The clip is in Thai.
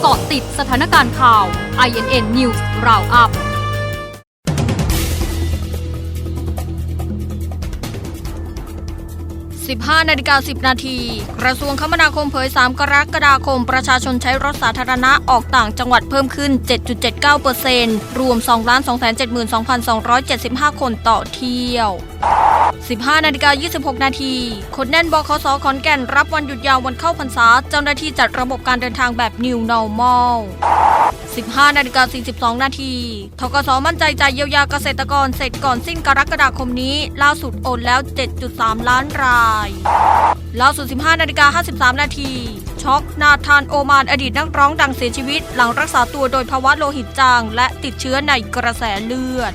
เกาะติดสถานการณ์ข่าว INN News Roundup 15นาฬิกา10 นาที กระทรวงคมนาคมเผย 3 กรกฎาคม ประชาชนใช้รถสาธารณะออกต่างจังหวัดเพิ่มขึ้น 7.79%รวม 2,272,275 คนต่อเที่ยว 15 นาฬิกา 26 นาทีคนแน่นบคสขอนแก่นรับวันหยุดยาววันเข้าพรรษา เจ้าหน้าที่จัดระบบการเดินทางแบบ New Normal 15 นาฬิกา 42 นาทีทกสมั่นใจใจเยียวยาเกษตรกรเสร็จก่อนสิ้นกรกฎาคมนี้ ล่าสุดโอนแล้ว 7.3 ล้านราย ล่าสุด 15 นาฬิกา 53 นาที ช็อกนาธานโอมานอดีตนักร้องดังเสียชีวิต หลังรักษาตัวโดยภาวะโลหิตจาง และติดเชื้อในกระแสเลือด